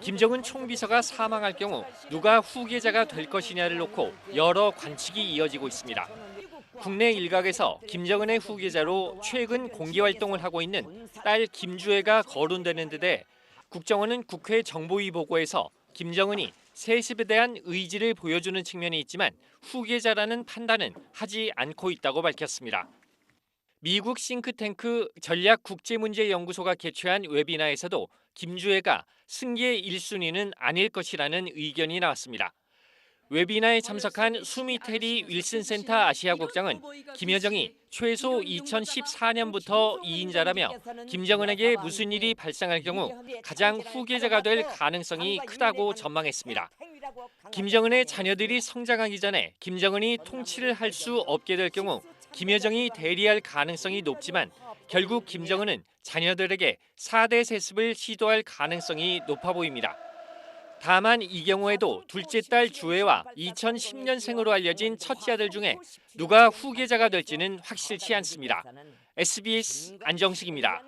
김정은 총비서가 사망할 경우 누가 후계자가 될 것이냐를 놓고 여러 관측이 이어지고 있습니다. 국내 일각에서 김정은의 후계자로 최근 공개 활동을 하고 있는 딸 김주애가 거론되는 듯해 국정원은 국회 정보위 보고에서 김정은이 세습에 대한 의지를 보여주는 측면이 있지만 후계자라는 판단은 하지 않고 있다고 밝혔습니다. 미국 싱크탱크 전략 국제문제연구소가 개최한 웨비나에서도 김주애가 승계 1순위는 아닐 것이라는 의견이 나왔습니다. 웨비나에 참석한 수미 테리 윌슨 센터 아시아 국장은 김여정이 최소 2014년부터 2인자라며 김정은에게 무슨 일이 발생할 경우 가장 후계자가 될 가능성이 크다고 전망했습니다. 김정은의 자녀들이 성장하기 전에 김정은이 통치를 할 수 없게 될 경우 김여정이 대리할 가능성이 높지만 결국 김정은은 자녀들에게 4대 세습을 시도할 가능성이 높아 보입니다. 다만 이 경우에도 둘째 딸 주애와 2010년생으로 알려진 첫째 아들 중에 누가 후계자가 될지는 확실치 않습니다. SBS 안정식입니다.